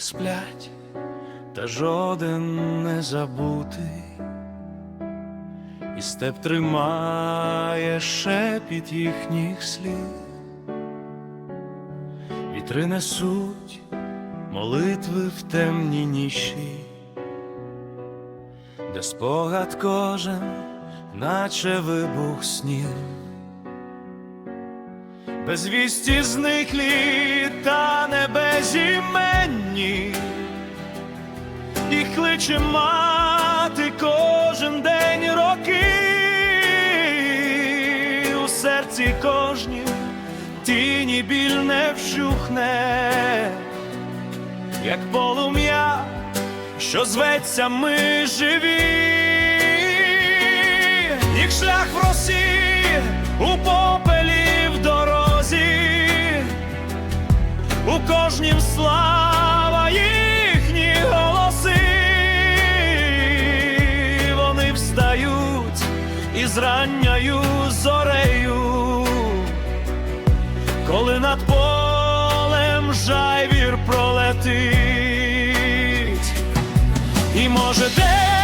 сплять, та жоден не забутий, і степ тримає шепіт їхніх слів, вітри несуть молитви в темні ніші, де спогад кожен, наче вибух снів. Безвісті зниклі та небезіменні, їх кличе мати кожен день роки, у серці кожнім тіні біль не вщухне, як полум'я, що зветься ми живі, їх шлях в росі у попелі у кожнім слава їхні голоси, вони встають із ранньою зорею, коли над полем жайвір пролетить, і може десь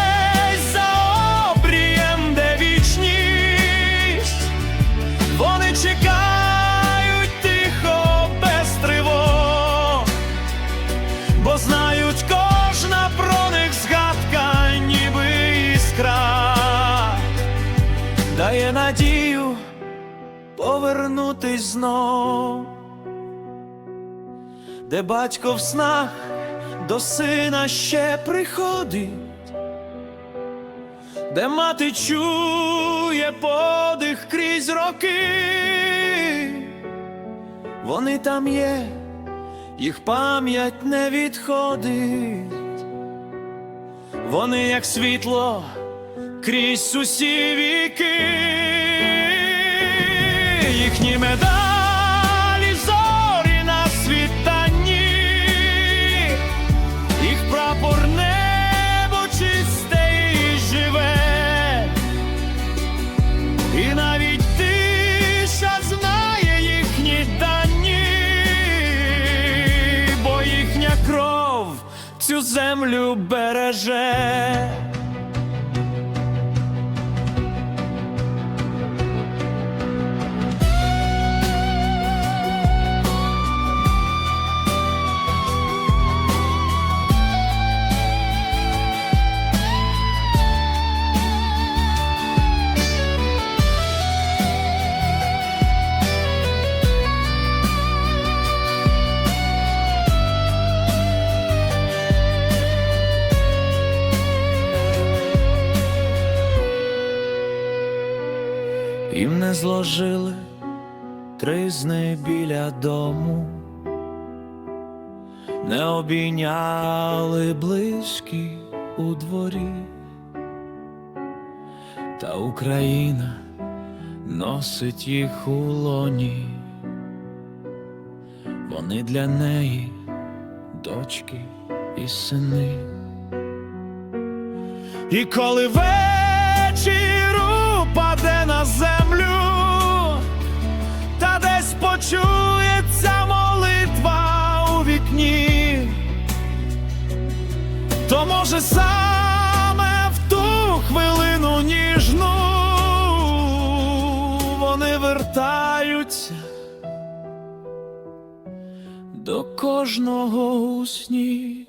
дає надію повернутись знов, де батько в снах до сина ще приходить. Де мати чує подих крізь роки, вони там є, їх пам'ять не відходить, вони як світло крізь усі віки, їхні медалі зорі на світанні. Їх прапор небо чисте і живе, і навіть тиша знає їхні дані, бо їхня кров цю землю береже. Їм не зложили тризни біля дому, не обійняли близькі у дворі, та Україна носить їх у лоні, вони для неї дочки і сини. І коли вечір упаде на землю, десь почується молитва у вікні, то може саме в ту хвилину ніжну вони вертаються до кожного у сні.